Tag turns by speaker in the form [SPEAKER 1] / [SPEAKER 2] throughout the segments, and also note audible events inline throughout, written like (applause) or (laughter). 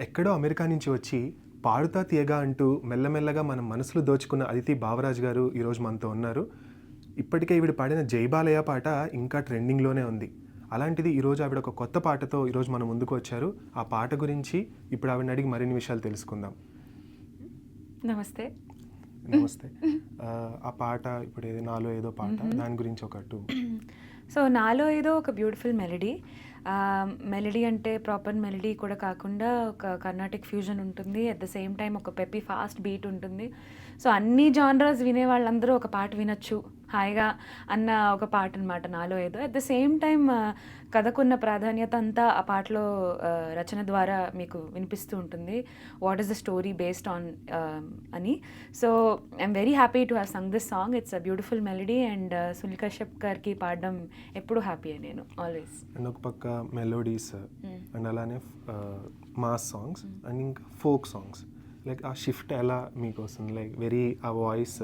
[SPEAKER 1] ఎక్కడో అమెరికా నుంచి వచ్చి పాడుతా తీయగా అంటూ మెల్లమెల్లగా మన మనసులు దోచుకున్న అదితి బావరాజ్ గారు ఈరోజు మనతో ఉన్నారు. ఇప్పటికే ఈవిడ పాడిన జైబాలయ పాట ఇంకా ట్రెండింగ్లోనే ఉంది. అలాంటిది ఈరోజు ఆవిడ ఒక కొత్త పాటతో ఈరోజు మనం ముందుకు వచ్చారు. ఆ పాట గురించి ఇప్పుడు ఆవిడని అడిగి మరిన్ని విషయాలు తెలుసుకుందాం.
[SPEAKER 2] నమస్తే.
[SPEAKER 1] నమస్తే. (laughs) ఆ, ఆ పాట ఇప్పుడు ఏది? నాలో ఏదో పాట. దాని గురించి ఒక టూ. (clears throat)
[SPEAKER 2] సో నాలో ఏదో ఒక బ్యూటిఫుల్ మెలడీ. మెలడీ అంటే ప్రాపర్ మెలడీ కూడా కాకుండా ఒక కర్ణాటిక్ ఫ్యూజన్ ఉంటుంది. అట్ ద సేమ్ టైం ఒక పెప్పి ఫాస్ట్ బీట్ ఉంటుంది. సో అన్ని జానరాస్ వినే వాళ్ళందరూ ఒక పాట వినొచ్చు. హాయిగా అన్న ఒక పాట అనమాట నాలో ఏదో. అట్ ద సేమ్ టైం కథకున్న ప్రాధాన్యత అంతా ఆ పాటలో రచన ద్వారా మీకు వినిపిస్తూ ఉంటుంది. What is the story based on అని. So I'm very happy to have sung this song it's a beautiful melody and Sunil Kashyap గారికి పాడడం ఎప్పుడు హ్యాపీ నేను ఆల్వేస్
[SPEAKER 1] అండ్ ఒక పక్క మెలోడీస్ అండ్ అలానే మాస్ సాంగ్స్ అండ్ ఇంకా ఫోక్ సాంగ్స్ లైక్ ఆ షిఫ్ట్ ఎలా మీకు వస్తుంది లైక్ వెరీ ఆ వాయిస్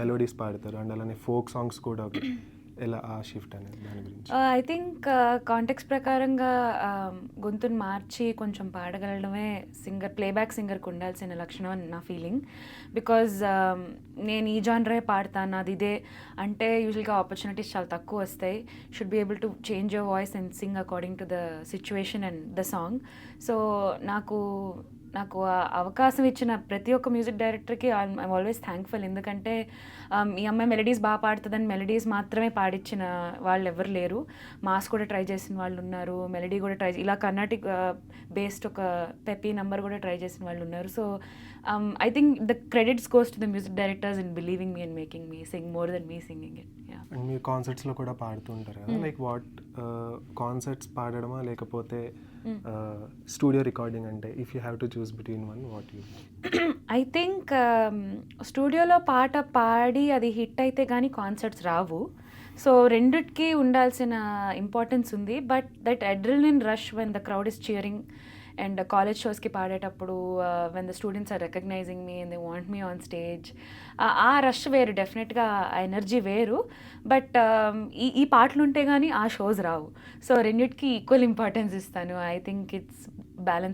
[SPEAKER 1] మెలోడీస్ పాడతారు. అండ్ అలానే ఫోక్ సాంగ్స్ కూడా ఎలా ఆ షిఫ్ట్ అనేది దాని గురించి?
[SPEAKER 2] ఐ థింక్ కాంటెక్స్ ప్రకారంగా um, గొంతును మార్చి కొంచెం పాడగలడమే సింగర్ ప్లేబ్యాక్ సింగర్కి ఉండాల్సిన లక్షణం అని నా ఫీలింగ్ బికాజ్ um, నేను ఈ జానరే పాడతాను నాది ఇదే అంటే యూజువల్గా ఆపర్చునిటీస్ చాలా తక్కువ వస్తాయి. Should be able to change your voice and sing according to the situation and the song so నాకు నాకు ఆ అవకాశం ఇచ్చిన ప్రతి ఒక్క మ్యూజిక్ డైరెక్టర్కి ఐఎమ్ ఆల్వేస్ థ్యాంక్ఫుల్ ఎందుకంటే మీ ఈ అమ్మాయి మెలడీస్ బాగా పాడుతుందని మెలడీస్ మాత్రమే పాడించిన వాళ్ళు ఎవరు లేరు. మాస్ కూడా ట్రై చేసిన వాళ్ళు ఉన్నారు మెలడీ కూడా ట్రై ఇలా కర్ణాటిక్ బేస్డ్ ఒక పెప్పీ నంబర్ కూడా ట్రై చేసిన వాళ్ళు ఉన్నారు. So I think the credits goes to the music directors in believing me and making me sing more than me singing it yeah
[SPEAKER 1] and మీరు కాన్సర్ట్స్లో కూడా పాడుతూ ఉంటారు కదా? లైక్ వాట్ కాన్సర్ట్స్ పాడడమా? లేకపోతే స్టూడియో రికార్డింగ్ అంటే if you have to choose between one what you
[SPEAKER 2] I think స్టూడియోలో పాట పాడి అది హిట్ అయితే కానీ కాన్సర్ట్స్ రావు. సో రెండిటికి ఉండాల్సిన ఇంపార్టెన్స్ ఉంది. But that adrenaline rush when the crowd is cheering and college షోస్కి పాడేటప్పుడు when the students are recognising me and they want me on stage ఆ రష్ వేరు డెఫినెట్గా ఆ ఎనర్జీ వేరు. బట్ um, ఈ ఈ పాటలు ఉంటే కానీ ఆ షోస్ రావు. సో రెండిటికి ఈక్వల్ ఇంపార్టెన్స్ ఇస్తాను. I think it's balance